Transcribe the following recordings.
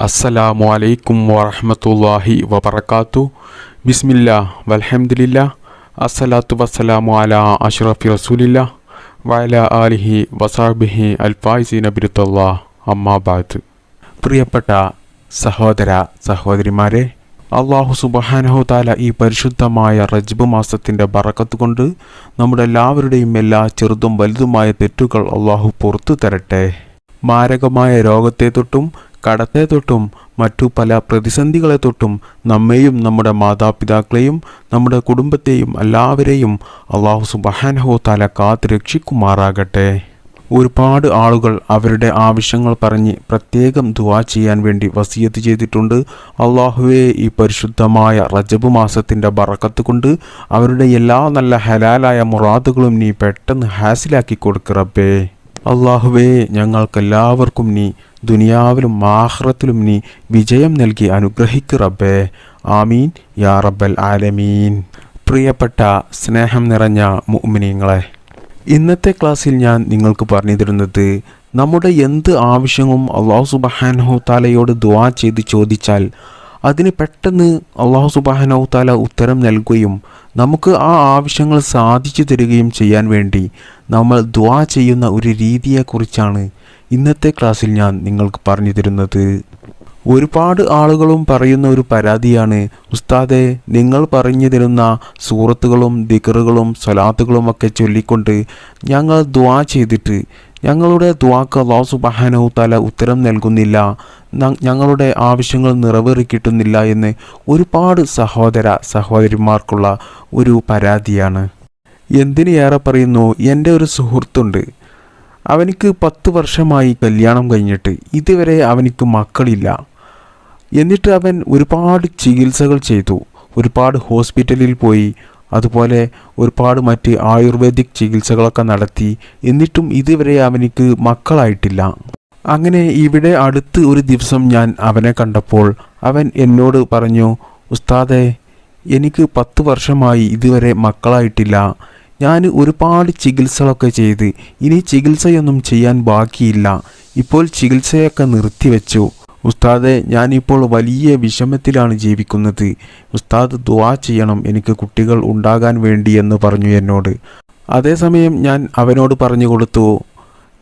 അസ്സലാമു അലൈക്കും വറഹ്മത്തുള്ളാഹി വബർക്കാത്തു ബിസ്മില്ല വൽഹംദുലില്ലാ അസ്സലാത്തു വസ്സലാമു അലാ അഷ്റഫി റസൂലില്ല വയല ആലിഹി വസാബിഹി അൽഫായിസീന ബിരുത്തല്ലാ അമ്മാ ബാദ് പ്രിയപ്പെട്ട സഹോദര സഹോദരിമാരെ അള്ളാഹു സുബഹാനഹു താല ഈ പരിശുദ്ധമായ റജ്ബ് മാസത്തിന്റെ ബറക്കത്ത് കൊണ്ട് നമ്മുടെ എല്ലാവരുടെയും എല്ലാ ചെറുതും വലുതുമായ തെറ്റുകൾ അള്ളാഹു പുറത്തു തരട്ടെ. മാരകമായ രോഗത്തെ തൊട്ടും കടത്തെ തൊട്ടും മറ്റു പല പ്രതിസന്ധികളെ തൊട്ടും നമ്മെയും നമ്മുടെ മാതാപിതാക്കളെയും നമ്മുടെ കുടുംബത്തെയും എല്ലാവരെയും അള്ളാഹു സുബഹാനഹോ താല കാത്ത് രക്ഷിക്കുമാറാകട്ടെ. ഒരുപാട് ആളുകൾ അവരുടെ ആവശ്യങ്ങൾ പറഞ്ഞ് പ്രത്യേകം ദുവാ ചെയ്യാൻ വേണ്ടി വസീയത്ത് ചെയ്തിട്ടുണ്ട്. അള്ളാഹുവെ ഈ പരിശുദ്ധമായ റജബ് മാസത്തിന്റെ ബറക്കത്ത് കൊണ്ട് അവരുടെ എല്ലാ നല്ല ഹലാലായ മുറാദുകളും നീ പെട്ടെന്ന് ഹാസിലാക്കി കൊടുക്കറബേ അള്ളാഹുവേ ഞങ്ങൾക്കെല്ലാവർക്കും നീ ദുനിയാവിലും ആഹ്റത്തിലും നീ വിജയം നൽകി അനുഗ്രഹിക്കു റബ്ബേ. ആമീൻ. യാ റബ്ബൽ ആലമീൻ. പ്രിയപ്പെട്ട സ്നേഹം നിറഞ്ഞ മുഅ്മിനീങ്ങളെ ഇന്നത്തെ ക്ലാസ്സിൽ ഞാൻ നിങ്ങൾക്ക് പറഞ്ഞു തരുന്നത് നമ്മുടെ എന്ത് ആവശ്യവും അള്ളാഹു സുബഹാനഹു താലയോട് ദുവാ ചെയ്ത് ചോദിച്ചാൽ അതിന് പെട്ടെന്ന് അള്ളാഹു സുബാഹനോ താല ഉത്തരം നൽകുകയും നമുക്ക് ആ ആവശ്യങ്ങൾ സാധിച്ചു തരികയും ചെയ്യാൻ വേണ്ടി നമ്മൾ ദ്വാ ചെയ്യുന്ന ഒരു രീതിയെക്കുറിച്ചാണ് ഇന്നത്തെ ക്ലാസ്സിൽ ഞാൻ നിങ്ങൾക്ക് പറഞ്ഞു തരുന്നത്. ഒരുപാട് ആളുകളും പറയുന്ന ഒരു പരാതിയാണ് ഉസ്താദെ നിങ്ങൾ പറഞ്ഞു തരുന്ന സൂറത്തുകളും ദിക്കറുകളും സലാത്തുകളും ഒക്കെ ചൊല്ലിക്കൊണ്ട് ഞങ്ങൾ ദ്വാ ചെയ്തിട്ട് ഞങ്ങളുടെ ദ്വാക്ക് അള്ളാഹു സുബഹാനഹു താല ഉത്തരം നൽകുന്നില്ല. ഞങ്ങളുടെ ആവശ്യങ്ങൾ നിറവേറി കിട്ടുന്നില്ല എന്ന് ഒരുപാട് സഹോദര സഹോദരിമാർക്കുള്ള ഒരു പരാതിയാണ്. എന്തിനേറെ പറയുന്നു എന്റെ ഒരു സുഹൃത്തുണ്ട്. അവനിക്ക് പത്ത് വർഷമായി കല്യാണം കഴിഞ്ഞിട്ട് ഇതുവരെ അവനിക്ക് മക്കളില്ല. എന്നിട്ട് അവൻ ഒരുപാട് ചികിത്സകൾ ചെയ്തു. ഒരുപാട് ഹോസ്പിറ്റലിൽ പോയി. അതുപോലെ ഒരുപാട് മറ്റ് ആയുർവേദിക് ചികിത്സകളൊക്കെ നടത്തി. എന്നിട്ടും ഇതുവരെ അവനിക്ക് മക്കളായിട്ടില്ല. അങ്ങനെ ഇവിടെ അടുത്ത് ഒരു ദിവസം ഞാൻ അവനെ കണ്ടപ്പോൾ അവൻ എന്നോട് പറഞ്ഞു ഉസ്താദെ എനിക്ക് പത്ത് വർഷമായി ഇതുവരെ മക്കളായിട്ടില്ല. ഞാൻ ഒരുപാട് ചികിത്സകളൊക്കെ ചെയ്ത് ഇനി ചികിത്സയൊന്നും ചെയ്യാൻ ബാക്കിയില്ല. ഇപ്പോൾ ചികിത്സയൊക്കെ നിർത്തിവെച്ചു. ഉസ്താദെ ഞാനിപ്പോൾ വലിയ വിഷമത്തിലാണ് ജീവിക്കുന്നത്. ഉസ്താദ് ദുവാ ചെയ്യണം എനിക്ക് കുട്ടികൾ ഉണ്ടാകാൻ വേണ്ടി എന്ന് പറഞ്ഞു എന്നോട്. അതേസമയം ഞാൻ അവനോട് പറഞ്ഞു കൊടുത്തു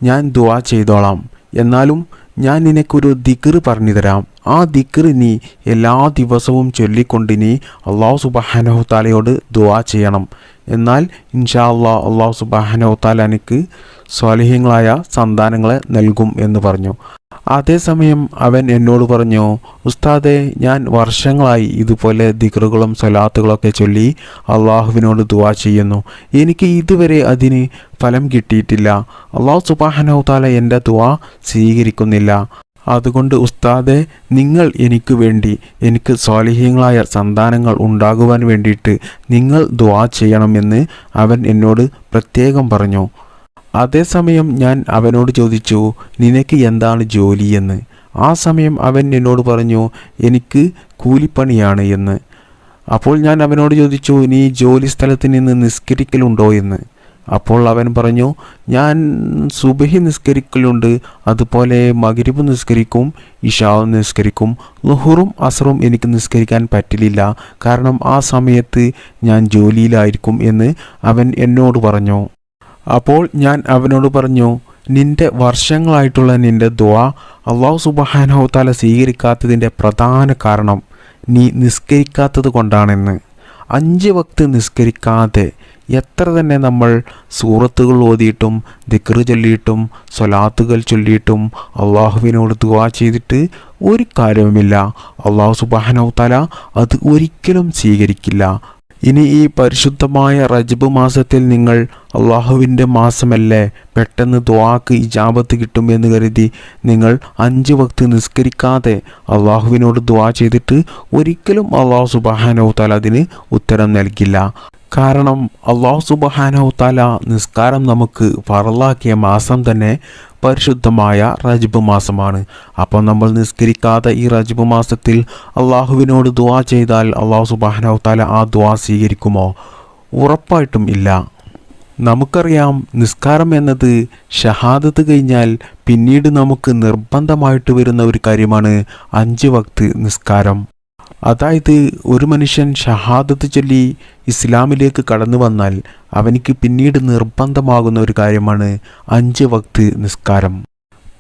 ഞാൻ ദുവാ ചെയ്തോളാം. എന്നാലും ഞാൻ നിനക്കൊരു ദിക്കറ് പറഞ്ഞു തരാം. ആ ദിക്കറ് നീ എല്ലാ ദിവസവും ചൊല്ലിക്കൊണ്ട് നീ അള്ളാഹു സുബാനഹു താലയോട് ദുവാ ചെയ്യണം. എന്നാൽ ഇൻഷാ അള്ളാ അള്ളാഹു സുബാഹനോ താലാനിക്ക് സ്വാലിഹ്യങ്ങളായ സന്താനങ്ങളെ നൽകും എന്ന് പറഞ്ഞു. അതേസമയം അവൻ എന്നോട് പറഞ്ഞു ഉസ്താദെ ഞാൻ വർഷങ്ങളായി ഇതുപോലെ ദിക്റുകളും സ്വലാത്തുകളൊക്കെ ചൊല്ലി അള്ളാഹുവിനോട് ദുവാ ചെയ്യുന്നു. എനിക്ക് ഇതുവരെ അതിന് ഫലം കിട്ടിയിട്ടില്ല. അള്ളാഹു സുബാഹനോ താല എന്റെ ദുവാ സ്വീകരിക്കുന്നില്ല. അതുകൊണ്ട് ഉസ്താദെ നിങ്ങൾ എനിക്ക് വേണ്ടി എനിക്ക് സ്വാലിഹ്യങ്ങളായ സന്താനങ്ങൾ ഉണ്ടാകുവാൻ വേണ്ടിയിട്ട് നിങ്ങൾ ദുവാ ചെയ്യണമെന്ന് അവൻ എന്നോട് പ്രത്യേകം പറഞ്ഞു. അതേസമയം ഞാൻ അവനോട് ചോദിച്ചു നിനക്ക് എന്താണ് ജോലി എന്ന്? ആ സമയം അവൻ എന്നോട് പറഞ്ഞു എനിക്ക് കൂലിപ്പണിയാണ് എന്ന്. അപ്പോൾ ഞാൻ അവനോട് ചോദിച്ചു നീ ജോലി സ്ഥലത്ത് നിന്ന് നിസ്കരിക്കലുണ്ടോ എന്ന്? അപ്പോൾ അവൻ പറഞ്ഞു ഞാൻ സുബഹി നിസ്കരിക്കലുണ്ട് അതുപോലെ മകരിബ് നിസ്കരിക്കും ഇഷാവും നിസ്കരിക്കും ലുഹുറും അസറും എനിക്ക് നിസ്കരിക്കാൻ പറ്റില്ല കാരണം ആ സമയത്ത് ഞാൻ ജോലിയിലായിരിക്കും എന്ന് അവൻ എന്നോട് പറഞ്ഞു. അപ്പോൾ ഞാൻ അവനോട് പറഞ്ഞു നിന്റെ വർഷങ്ങളായിട്ടുള്ള നിന്റെ ദ്വാ അള്ളാഹു സുബഹാനോ താല സ്വീകരിക്കാത്തതിന്റെ പ്രധാന കാരണം നീ നിസ്കരിക്കാത്തത് കൊണ്ടാണെന്ന്. അഞ്ച് വക്ത് നിസ്കരിക്കാതെ എത്ര തന്നെ നമ്മൾ സൂറത്തുകൾ ഓതിയിട്ടും ദിക്റ് ചൊല്ലിയിട്ടും സ്വലാത്തുകൾ ചൊല്ലിയിട്ടും അള്ളാഹുവിനോട് ദുവാ ചെയ്തിട്ട് ഒരു കാര്യവുമില്ല. അള്ളാഹു സുബാനഹു താല അത് ഒരിക്കലും സ്വീകരിക്കില്ല. ഇനി ഈ പരിശുദ്ധമായ റജബ് മാസത്തിൽ നിങ്ങൾ അള്ളാഹുവിന്റെ മാസമല്ലേ പെട്ടെന്ന് ദ്വാക്ക് ഇജാബത്ത് കിട്ടും എന്ന് കരുതി നിങ്ങൾ അഞ്ച് വക്ത് നിസ്കരിക്കാതെ അള്ളാഹുവിനോട് ദ്വാ ചെയ്തിട്ട് ഒരിക്കലും അള്ളാഹു സുബാനോ താല അതിന് ഉത്തരം നൽകില്ല. കാരണം അള്ളാഹു സുബഹാനോ താല നിസ്കാരം നമുക്ക് ഫറലാക്കിയ മാസം തന്നെ പരിശുദ്ധമായ റജബ് മാസമാണ്. അപ്പോൾ നമ്മൾ നിസ്കരിക്കാതെ ഈ റജബ് മാസത്തിൽ അള്ളാഹുവിനോട് ദുവാ ചെയ്താൽ അള്ളാഹു സുബഹാനോ താല ആ ദുവാ സ്വീകരിക്കുമോ? ഉറപ്പായിട്ടും ഇല്ല. നമുക്കറിയാം നിസ്കാരം എന്നത് ഷഹാദത്ത് കഴിഞ്ഞാൽ പിന്നീട് നമുക്ക് നിർബന്ധമായിട്ട് വരുന്ന ഒരു കാര്യമാണ് അഞ്ച് വക്ത് നിസ്കാരം. അതായത് ഒരു മനുഷ്യൻ ഷഹാദത്ത് ചൊല്ലി ഇസ്ലാമിലേക്ക് കടന്നു വന്നാൽ അവനിക്ക് പിന്നീട് നിർബന്ധമാകുന്ന ഒരു കാര്യമാണ് അഞ്ച് വക്ത് നിസ്കാരം.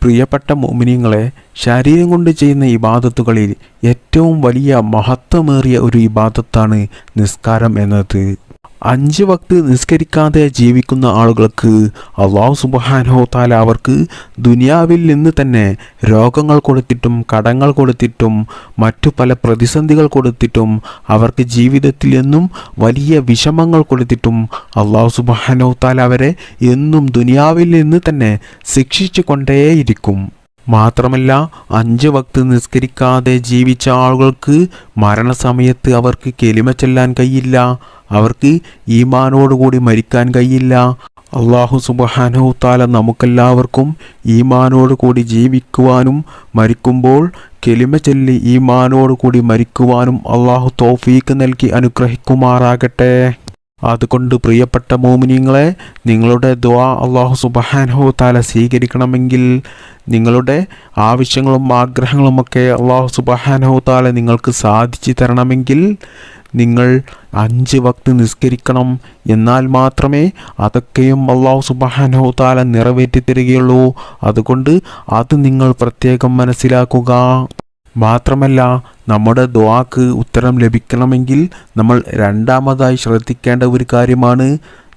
പ്രിയപ്പെട്ട മോമിനിയങ്ങളെ ശരീരം കൊണ്ട് ചെയ്യുന്ന ഇബാദത്തുകളിൽ ഏറ്റവും വലിയ മഹത്വമേറിയ ഒരു ഇബാദത്താണ് നിസ്കാരം എന്നത്. അഞ്ച് വക്ത് നിസ്കരിക്കാതെ ജീവിക്കുന്ന ആളുകൾക്ക് അള്ളാഹു സുബഹാനോ താല അവർക്ക് ദുനിയാവിൽ നിന്ന് തന്നെ രോഗങ്ങൾ കൊടുത്തിട്ടും കടങ്ങൾ കൊടുത്തിട്ടും മറ്റു പല പ്രതിസന്ധികൾ കൊടുത്തിട്ടും അവർക്ക് ജീവിതത്തിൽ എന്നും വലിയ വിഷമങ്ങൾ കൊടുത്തിട്ടും അള്ളാഹു സുബഹാനോ താല അവരെ എന്നും ദുനിയാവിൽ നിന്ന് തന്നെ ശിക്ഷിച്ചു കൊണ്ടേയിരിക്കും. മാത്രമല്ല അഞ്ച് വക്ത് നിസ്കരിക്കാതെ ജീവിച്ച ആളുകൾക്ക് മരണസമയത്ത് അവർക്ക് കെലിമ ചെല്ലാൻ കഴിയില്ല അവർക്ക് ഈമാനോടുകൂടി മരിക്കാൻ കഴിയില്ല. അള്ളാഹു സുബഹാനഹുത്താല നമുക്കെല്ലാവർക്കും ഈമാനോട് കൂടി ജീവിക്കുവാനും മരിക്കുമ്പോൾ കെലിമ ചൊല്ലി ഈമാനോട് കൂടി മരിക്കുവാനും അള്ളാഹു തോഫീക്ക് നൽകി അനുഗ്രഹിക്കുമാറാകട്ടെ. അതുകൊണ്ട് പ്രിയപ്പെട്ട മോമിനിങ്ങളെ നിങ്ങളുടെ ദ്വാ അള്ളാഹു സുബഹാനഹു താല സ്വീകരിക്കണമെങ്കിൽ നിങ്ങളുടെ ആവശ്യങ്ങളും ആഗ്രഹങ്ങളുമൊക്കെ അള്ളാഹു സുബഹാനഹു താല നിങ്ങൾക്ക് സാധിച്ചു തരണമെങ്കിൽ നിങ്ങൾ അഞ്ച് വക്ത് നിസ്കരിക്കണം. എന്നാൽ മാത്രമേ അതൊക്കെയും അള്ളാഹു സുബഹാനഹു താല നിറവേറ്റി തരികയുള്ളൂ. അതുകൊണ്ട് അത് നിങ്ങൾ പ്രത്യേകം മനസ്സിലാക്കുക. മാത്രമല്ല നമ്മുടെ ദ്വാക്ക് ഉത്തരം ലഭിക്കണമെങ്കിൽ നമ്മൾ രണ്ടാമതായി ശ്രദ്ധിക്കേണ്ട ഒരു കാര്യമാണ്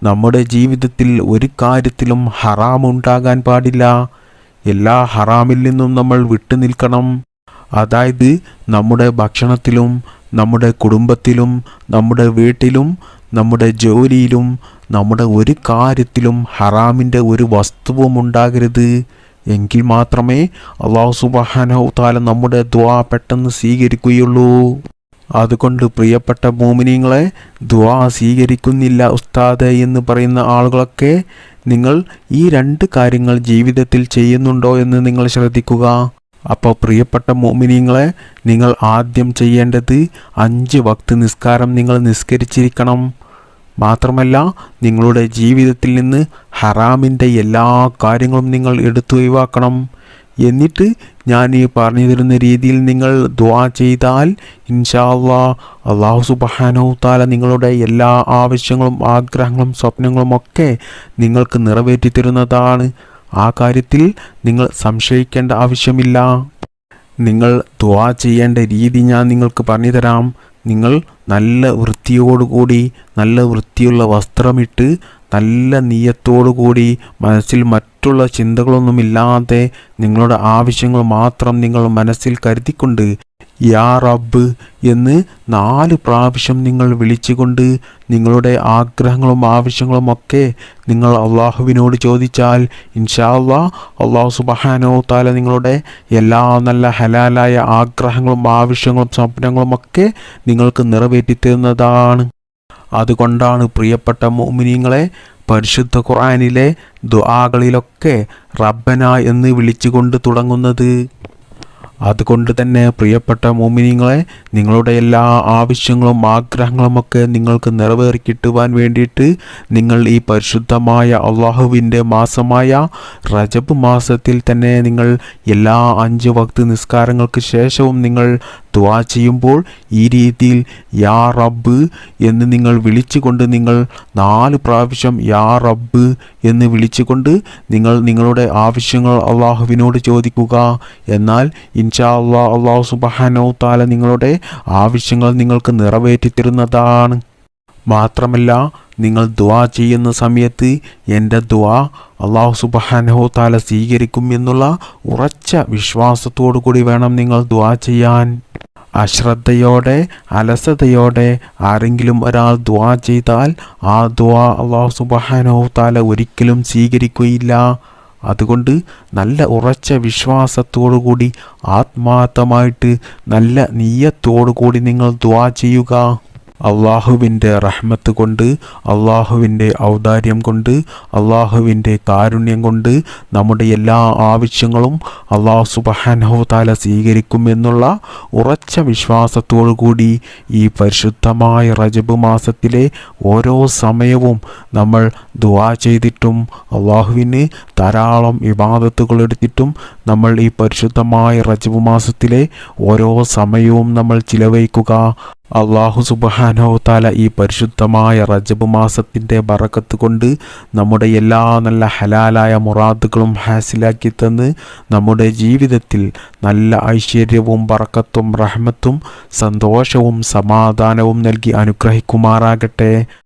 നമ്മുടെ ജീവിതത്തിൽ ഒരു കാര്യത്തിലും ഹറാം ഹറാമുണ്ടാകാൻ പാടില്ല. എല്ലാ ഹറാമിൽ നിന്നും നമ്മൾ വിട്ടു നിൽക്കണം. അതായത് നമ്മുടെ ഭക്ഷണത്തിലും നമ്മുടെ കുടുംബത്തിലും നമ്മുടെ വീട്ടിലും നമ്മുടെ ജോലിയിലും നമ്മുടെ ഒരു കാര്യത്തിലും ഹറാമിന്റെ ഒരു വസ്തുവും ഉണ്ടാകരുത്. എങ്കിൽ മാത്രമേ അള്ളാഹു താല നമ്മുടെ ദ്വാ പെട്ടെന്ന് സ്വീകരിക്കുകയുള്ളൂ. അതുകൊണ്ട് പ്രിയപ്പെട്ട ഭൂമിനിങ്ങളെ ദ്വാ സ്വീകരിക്കുന്നില്ല ഉസ്താദ് എന്ന് പറയുന്ന ആളുകളൊക്കെ നിങ്ങൾ ഈ രണ്ട് കാര്യങ്ങൾ ജീവിതത്തിൽ ചെയ്യുന്നുണ്ടോ എന്ന് നിങ്ങൾ ശ്രദ്ധിക്കുക. അപ്പോൾ പ്രിയപ്പെട്ട മോമിനിയങ്ങളെ നിങ്ങൾ ആദ്യം ചെയ്യേണ്ടത് അഞ്ച് വക്ത് നിസ്കാരം നിങ്ങൾ നിസ്കരിച്ചിരിക്കണം. മാത്രമല്ല നിങ്ങളുടെ ജീവിതത്തിൽ നിന്ന് ഹറാമിന്റെ എല്ലാ കാര്യങ്ങളും നിങ്ങൾ എടുത്തു ഒഴിവാക്കണം. എന്നിട്ട് ഞാൻ ഈ പറഞ്ഞു തരുന്ന രീതിയിൽ നിങ്ങൾ ദ്വാ ചെയ്താൽ ഇൻഷാ അള്ളാ അള്ളാഹു സുബഹാനോ താല നിങ്ങളുടെ എല്ലാ ആവശ്യങ്ങളും ആഗ്രഹങ്ങളും സ്വപ്നങ്ങളും ഒക്കെ നിങ്ങൾക്ക് നിറവേറ്റി തരുന്നതാണ്. ആ കാര്യത്തിൽ നിങ്ങൾ സംശയിക്കേണ്ട ആവശ്യമില്ല. നിങ്ങൾ ദ്വാ ചെയ്യേണ്ട രീതി ഞാൻ നിങ്ങൾക്ക് പറഞ്ഞുതരാം നിങ്ങൾ നല്ല വൃത്തിയോടുകൂടി നല്ല വൃത്തിയുള്ള വസ്ത്രമിട്ട് നല്ല നീയത്തോടുകൂടി മനസ്സിൽ മറ്റുള്ള ചിന്തകളൊന്നുമില്ലാതെ നിങ്ങളുടെ ആവശ്യങ്ങൾ മാത്രം നിങ്ങൾ മനസ്സിൽ കരുതിക്കൊണ്ട് യാ റബ്ബ് എന്ന് നാല് പ്രാവശ്യം നിങ്ങൾ വിളിച്ചുകൊണ്ട് നിങ്ങളുടെ ആഗ്രഹങ്ങളും ആവശ്യങ്ങളും ഒക്കെ നിങ്ങൾ അള്ളാഹുവിനോട് ചോദിച്ചാൽ ഇൻഷാ അള്ളാ അള്ളാഹു സുബഹാനോ താല നിങ്ങളുടെ എല്ലാ നല്ല ഹലാലായ ആഗ്രഹങ്ങളും ആവശ്യങ്ങളും സ്വപ്നങ്ങളും ഒക്കെ നിങ്ങൾക്ക് നിറവേറ്റി തരുന്നതാണ്. അതുകൊണ്ടാണ് പ്രിയപ്പെട്ട മോമിനിയങ്ങളെ പരിശുദ്ധ ഖുർആനിലെ ദുആകളിലൊക്കെ റബ്ബന എന്ന് വിളിച്ചുകൊണ്ട് തുടങ്ങുന്നത്. അതുകൊണ്ട് തന്നെ പ്രിയപ്പെട്ട മോമിനിങ്ങളെ നിങ്ങളുടെ എല്ലാ ആവശ്യങ്ങളും ആഗ്രഹങ്ങളുമൊക്കെ നിങ്ങൾക്ക് നിറവേറി കിട്ടുവാൻ വേണ്ടിയിട്ട് നിങ്ങൾ ഈ പരിശുദ്ധമായ അള്ളാഹുവിന്റെ മാസമായ റജബ് മാസത്തിൽ തന്നെ നിങ്ങൾ എല്ലാ അഞ്ച് വക്ത് നിസ്കാരങ്ങൾക്ക് ശേഷവും നിങ്ങൾ ദ്വാ ചെയ്യുമ്പോൾ ഈ രീതിയിൽ യാ റബ്ബ് എന്ന് നിങ്ങൾ വിളിച്ചുകൊണ്ട് നിങ്ങൾ നാല് പ്രാവശ്യം യാ റബ്ബ് എന്ന് വിളിച്ചുകൊണ്ട് നിങ്ങൾ നിങ്ങളുടെ ആവശ്യങ്ങൾ അള്ളാഹുവിനോട് ചോദിക്കുക. എന്നാൽ ഇൻഷാ അള്ളാഹ് അള്ളാഹു സുബഹാനോ താല നിങ്ങളുടെ ആവശ്യങ്ങൾ നിങ്ങൾക്ക് നിറവേറ്റിത്തരുന്നതാണ്. മാത്രമല്ല നിങ്ങൾ ദ്വാ ചെയ്യുന്ന സമയത്ത് എന്റെ ദ്വാ അള്ളാഹു സുബഹാനഹോ താല സ്വീകരിക്കും എന്നുള്ള ഉറച്ച വിശ്വാസത്തോടു കൂടി വേണം നിങ്ങൾ ദ്വാ ചെയ്യാൻ. അശ്രദ്ധയോടെ അലസതയോടെ ആരെങ്കിലും ഒരാൾ ദ്വാ ചെയ്താൽ ആ ദ്വാ അള്ളാഹു സുബഹാനോ താല ഒരിക്കലും സ്വീകരിക്കുകയില്ല. അതുകൊണ്ട് നല്ല ഉറച്ച വിശ്വാസത്തോടു കൂടി ആത്മാർത്ഥമായിട്ട് നല്ല നീയത്തോടു കൂടി നിങ്ങൾ ദ്വാ ചെയ്യുക. അള്ളാഹുവിന്റെ റഹ്മത്ത് കൊണ്ട് അള്ളാഹുവിന്റെ ഔദാര്യം കൊണ്ട് അള്ളാഹുവിന്റെ കാരുണ്യം കൊണ്ട് നമ്മുടെ എല്ലാ ആവശ്യങ്ങളും അള്ളാഹു സുബഹാനഹു താല സ്വീകരിക്കും എന്നുള്ള ഉറച്ച കൂടി ഈ പരിശുദ്ധമായ റജബ് മാസത്തിലെ ഓരോ സമയവും നമ്മൾ ദുവാ ചെയ്തിട്ടും അള്ളാഹുവിന് ധാരാളം വിവാദത്തുകൾ എടുത്തിട്ടും നമ്മൾ ഈ പരിശുദ്ധമായ റജബ് മാസത്തിലെ ഓരോ സമയവും നമ്മൾ ചിലവഴിക്കുക. അള്ളാഹു സുബാനോ താല ഈ പരിശുദ്ധമായ റജബ് മാസത്തിന്റെ ബറക്കത്ത് കൊണ്ട് നമ്മുടെ എല്ലാ നല്ല ഹലാലായ മുറാദുകളും ഹാസിലാക്കി തന്ന് നമ്മുടെ ജീവിതത്തിൽ നല്ല ഐശ്വര്യവും ബറക്കത്തും റഹ്മത്തും സന്തോഷവും സമാധാനവും നൽകി അനുഗ്രഹിക്കുമാറാകട്ടെ.